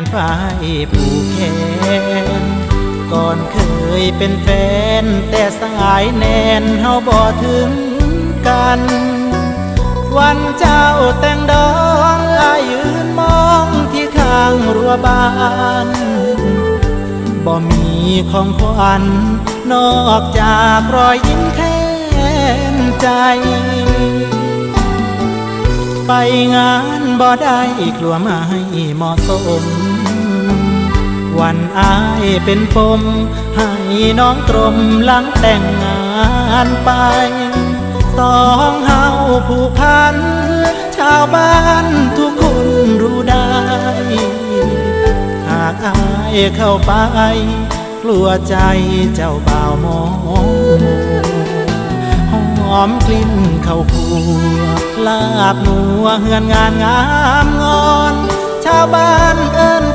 นฝ่ายผู้แขนก่อนเคยเป็นแฟน แต่สายแนนเฮาบ่ถึงกัน วันเจ้าแต่งดองอายยืนมองที่ข้างรั้วบ้านบ่มีของขวัญนอกจากรอยยิ้มแทนใจ ไปงานบ่ได้กลัวไม่เหมาะสม วันอายเป็นปมให้น้องตรมหลังแต่งงานไป สองเฮาผูกพัน ชาวบ้านทุกคนรู้ได้ หากอายเข้าไป กลัวใจเจ้าบ่าวมองหอมกลิ่นเข้าวคั่ว ลาบหนัวเฮือนงานงาม